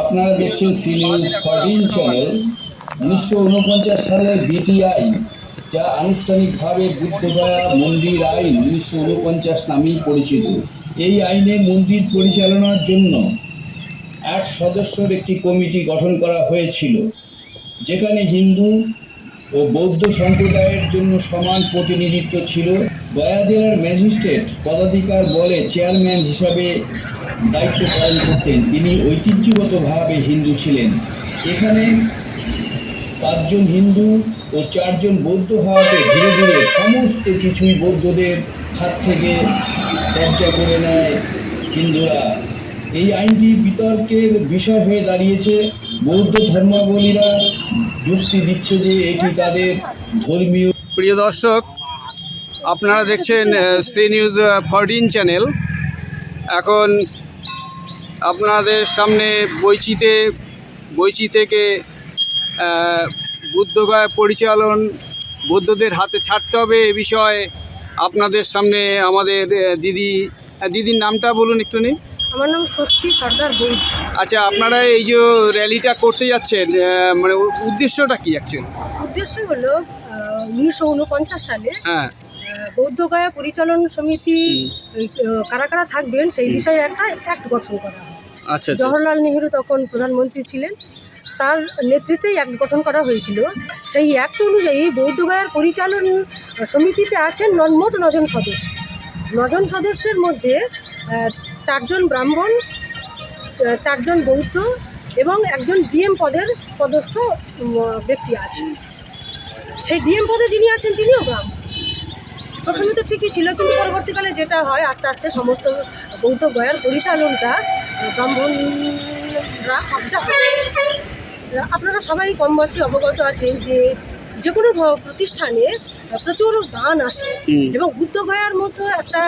আপনারা দেখছেন C news channel. উনিশশো উনপঞ্চাশ সালের বিটিআই, যা আনুষ্ঠানিকভাবে বুদ্ধগয়া মন্দির আইন উনিশশো উনপঞ্চাশ নামেই পরিচিত। এই আইনে মন্দির পরিচালনার জন্য এক সদস্যর একটি কমিটি গঠন করা হয়েছিল। যেখানে হিন্দু ও বৌদ্ধ সম্প্রদায়ের জন্য সমান প্রতিনিধিত্ব ছিল, গয়া জেলার ম্যাজিস্ট্রেট পদাধিকার বলে চেয়ারম্যান হিসাবে দায়িত্ব পালন করতেন। তিনি ঐতিহ্যগতভাবে হিন্দু ছিলেন। এখানে পাঁচজন হিন্দু ও চারজন বৌদ্ধ হওয়াতে ধীরে ধীরে সমস্ত কিছুই বৌদ্ধদের হাত থেকে কবজা করে নেয় হিন্দুরা। এই আইনটি বিতর্কের বিষয় হয়ে দাঁড়িয়েছে। বৌদ্ধ ধর্মাবলীরা যুক্তি দিচ্ছে যে এটি তাদের ধর্মীয় প্রিয় দর্শক, আপনারা দেখছেন সি নিউজ ফরটিন চ্যানেল এখন আপনাদের সামনে বইচিতে বইচি থেকে বুদ্ধগয়া পরিচালন বৌদ্ধদের হাতে ছাড়তে হবে এ বিষয়ে আপনাদের সামনে আমাদের দিদি দিদির নামটা বলুন একটু নিন আমার নাম স্বস্তি সর্দার বৈদ আচ্ছা আপনারা এই যে র্যালিটা করতে যাচ্ছেন মানে উদ্দেশ্যটা কি অ্যাকচুয়ালি উদ্দেশ্য হলো উনিশশো উনপঞ্চাশ সালে হ্যাঁ। বৌদ্ধগয়া পরিচালন সমিতি কারা কারা থাকবেন সেই বিষয়ে একটা অ্যাক্ট গঠন করা আচ্ছা আচ্ছা। জওহরলাল নেহেরু তখন প্রধানমন্ত্রী ছিলেন। তার নেতৃত্বেই অ্যাক্ট গঠন করা হয়েছিল। সেই অ্যাক্ট অনুযায়ী বৌদ্ধগয়ার পরিচালন সমিতিতে আছেন মোট নজন সদস্য। নজন সদস্যের মধ্যে চারজন ব্রাহ্মণ চারজন বৌদ্ধ এবং একজন ডিএম পদের পদস্থ ব্যক্তি আছেন। সেই ডিএম পদে যিনি আছেন তিনিও ব্রাহ্মণ। প্রথমে তো ঠিকই ছিল কিন্তু পরবর্তীকালে যেটা হয় আস্তে আস্তে সমস্ত বৌদ্ধ গয়ার পরিচালনটা ব্রাহ্মণরা কবজা করে। আপনারা সবাই কম বয়সী অবগত আছেন যে যে কোনো প্রতিষ্ঠানে প্রচুর দান আসে এবং বুদ্ধ গয়ার মতো একটা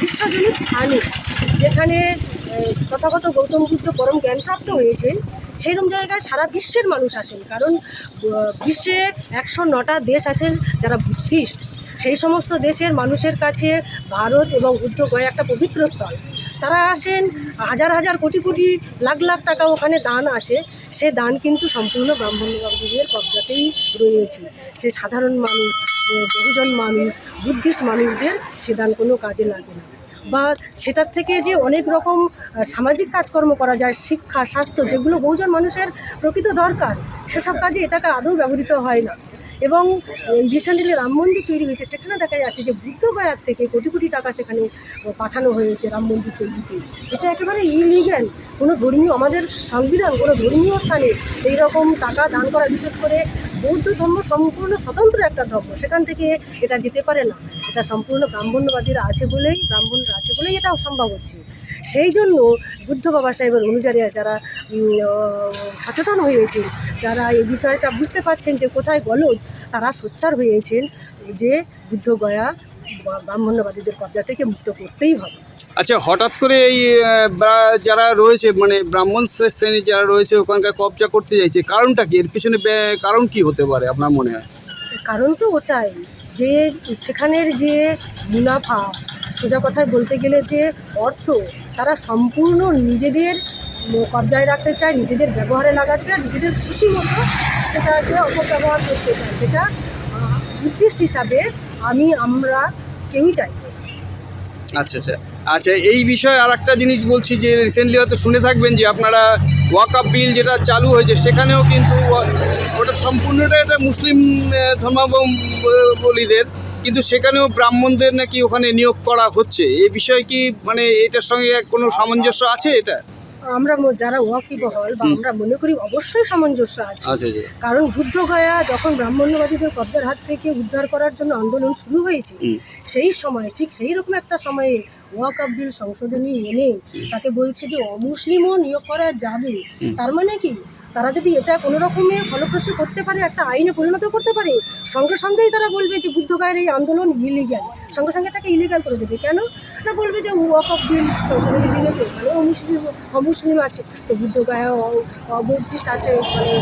বিশ্বজনীন স্থানে যেখানে তথাগত গৌতম বুদ্ধ পরম জ্ঞানপ্রাপ্ত হয়েছেন সেইরকম জায়গায় সারা বিশ্বের মানুষ আসেন কারণ বিশ্বে একশো নটা দেশ আছেন যারা বুদ্ধিস্ট। সেই সমস্ত দেশের মানুষের কাছে ভারত এবং বুদ্ধ গয়া একটা পবিত্র স্থল। তারা আসেন, হাজার হাজার কোটি কোটি লাখ লাখ টাকা ওখানে দান আসে। সে দান কিন্তু সম্পূর্ণ ব্রাহ্মণবাবুদের কবজাতেই রয়েছে। সে সাধারণ মানুষ বহুজন মানুষ, বুদ্ধিস্ট মানুষদের সে দান কোনো কাজে লাগে না। বা সেটার থেকে যে অনেক রকম সামাজিক কাজকর্ম করা যায়, শিক্ষা, স্বাস্থ্য, যেগুলো বহুজন মানুষের প্রকৃত দরকার, সেসব কাজে এটাকে আদৌ ব্যবহৃত হয় না। এবং রিসেন্টলি রাম মন্দির তৈরি হয়েছে, সেখানে দেখা যাচ্ছে যে বুদ্ধগয়ার থেকে কোটি কোটি টাকা সেখানে পাঠানো হয়েছে রাম মন্দির তৈরিতে। এটা একেবারে ইলিগ্যাল কোনো ধর্মীয়, আমাদের সংবিধান, কোনো ধর্মীয় স্থানে এই রকম টাকা দান করা, বিশেষ করে বৌদ্ধ ধর্ম সম্পূর্ণ স্বতন্ত্র একটা ধর্ম, সেখান থেকে এটা যেতে পারে না। এটা সম্পূর্ণ ব্রাহ্মণ্যবাদীরা আছে বলেই, ব্রাহ্মণরা আছে বলেই এটা সম্ভব হচ্ছে। সেই জন্য বুদ্ধ বাবা সাহেবের অনুযায়ীরা যারা সচেতন হয়েছেন যারা এই বিষয়টা বুঝতে পারছেন যে কোথায় গলদ তারা সোচ্চার হয়েছেন যে বুদ্ধ গয়া ব্রাহ্মণ্যবাদীদের কবজা থেকে মুক্ত করতেই হবে। আচ্ছা হঠাৎ করে এই যারা রয়েছে মানে ব্রাহ্মণ শ্রে- শ্রেণির যারা রয়েছে ওখানকার কবজা করতে চাইছে কারণটা কি? এর পিছনে কারণ কি হতে পারে আপনার মনে হয়? কারণ তো ওটাই যে সেখানের যে মুনাফা সোজা কথায় বলতে গেলে যে অর্থ তারা সম্পূর্ণ নিজেদের কবজায় রাখতে চায়, নিজেদের ব্যবহারে লাগাতে চায়, নিজেদের খুশি মতো সেটাকে অপব্যবহার করতে চায়। যেটা বুদ্ধিস্ট হিসাবে আমি, আমরা কেউই চাই আচ্ছা আচ্ছা। আচ্ছা এই বিষয়ে আর একটা জিনিস বলছি যে রিসেন্টলি হয়তো শুনে থাকবেন যে আপনারা ওয়াকআপ বিল যেটা চালু হয়েছে, সেখানেও কিন্তু ওটা সম্পূর্ণটা এটা মুসলিম ধর্মাবলীদের কিন্তু সেখানেও ব্রাহ্মণদের নাকি ওখানে নিয়োগ করা হচ্ছে। এ বিষয়ে কি মানে এটার সঙ্গে কোনো সামঞ্জস্য আছে এটা? আমরা যারা ওয়াকিবহল বা আমরা মনে করি অবশ্যই সামঞ্জস্য আছে। কারণ বুদ্ধগয়া যখন ব্রাহ্মণ্যবাদীদের কবজার হাত থেকে উদ্ধার করার জন্য আন্দোলন শুরু হয়েছে সেই সময় ঠিক সেই রকম একটা সময়ে ওয়াকাব বিল সংশোধনী এনে তাকে বলছে যে অমুসলিমও নিয়োগ করা যাবে। তার মানে কি? তারা যদি এটা কোনো রকমে ফলপ্রসূ করতে পারে একটা আইনে পরিণত করতে পারে সঙ্গে সঙ্গেই তারা বলবে যে বুদ্ধগয়ের এই আন্দোলন ইলিগ্যাল সঙ্গে সঙ্গে এটাকে ইলিগ্যাল করে দেবে। কেন? না বলবে যে ওয়াকফ বিল সংশোধনী দিলে তো এখানে অমুসলিম অমুসলিম আছে। তো বুদ্ধগয়া অবুদ্ধিস্ট আছে মানে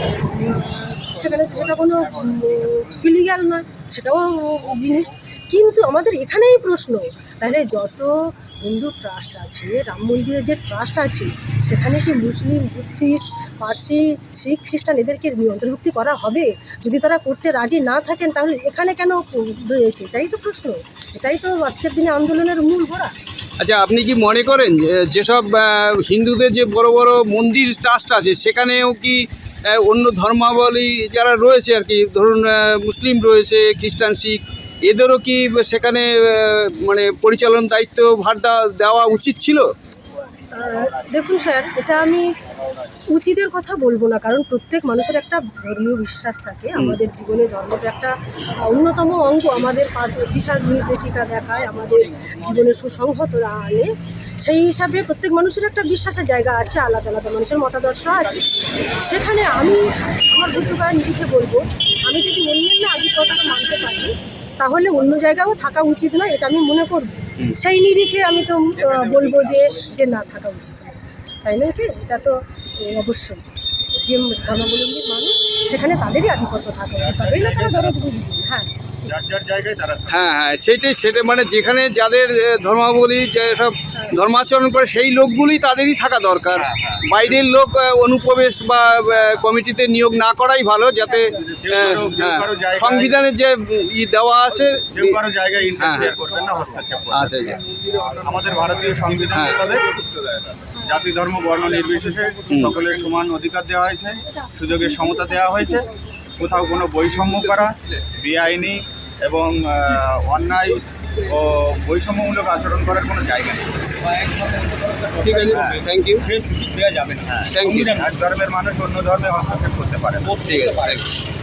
সেখানে সেটা কোনো ইলিগাল নয়, সেটাও জিনিস। কিন্তু আমাদের এখানেই প্রশ্ন, তাহলে যত হিন্দু ট্রাস্ট আছে, রাম মন্দিরের যে ট্রাস্ট আছে, সেখানে কি মুসলিম, বুদ্ধিস্ট পার্সি শিখ খ্রিস্টান এদেরকে অন্তর্ভুক্তি করা হবে? যদি তারা করতে রাজি না থাকেন তাহলে এখানে কেন রয়েছে? এটাই তো প্রশ্ন। এটাই তো আজকের দিনে আন্দোলনের মূল গোড়া আচ্ছা আপনি কি মনে করেন যেসব হিন্দুদের যে বড় বড় মন্দির ট্রাস্ট আছে সেখানেও কি অন্য ধর্মাবলী যারা রয়েছে আর কি ধরুন মুসলিম রয়েছে খ্রিস্টান শিখ এদেরও কি সেখানে মানে পরিচালন দায়িত্ব ভারদা দেওয়া উচিত ছিল? দেখুন স্যার এটা আমি উচিতের কথা বলব না কারণ প্রত্যেক মানুষের একটা ধর্মীয় বিশ্বাস থাকে। আমাদের জীবনে ধর্মটা একটা অন্যতম অঙ্গ। আমাদের দিশা নির্দেশিকা দেখায় আমাদের জীবনে সুসংহত আনে। সেই হিসাবে প্রত্যেক মানুষের একটা বিশ্বাসের জায়গা আছে আলাদা আলাদা মানুষের মতাদর্শ আছে। সেখানে আমি আমার বুদ্ধকার নিজেকে বলব আমি যদি অন্যের না কথাটা মানতে পারি তাহলে অন্য জায়গাও থাকা উচিত না এটা আমি মনে করব। সেই নিরিখে আমি তো বলব যে যে না থাকা উচিত। তাই নয় কি? এটা তো অবশ্যই যে ধর্মাবলম্বী মানুষ, সেখানে তাদেরই আধিপত্য থাকে। তবেই না তারা দরদ হ্যাঁ। হ্যাঁ হ্যাঁ সেটাই সেটা মানে যেখানে যাদের ধর্মাবলী যে সব ধর্মাচরণ করে সেই লোকগুলি তাদেরই থাকা দরকার। বাইরের লোক অনুপ্রবেশ বা কমিটিতে নিয়োগ না করাই ভালো যাতে হ্যাঁ, সংবিধানের যে ই দেওয়া আছে হ্যাঁ, হ্যাঁ। আচ্ছা আচ্ছা। আমাদের ভারতীয় সংবিধান হ্যাঁ। জাতি ধর্ম বর্ণ নির্বিশেষে সকলের সমান অধিকার দেওয়া হয়েছে সুযোগের সমতা দেওয়া হয়েছে। কোথাও কোনো বৈষম্য করা বেআইনি এবং অন্যায় ও বৈষম্যমূলক আচরণ করার কোনো জায়গা নেই। ঠিক আছে থ্যাংক ইউ সে সুযোগ দেওয়া যাবে না। হ্যাঁ এক ধর্মের মানুষ অন্য ধর্মে হস্তক্ষেপ করতে পারে ঠিক আছে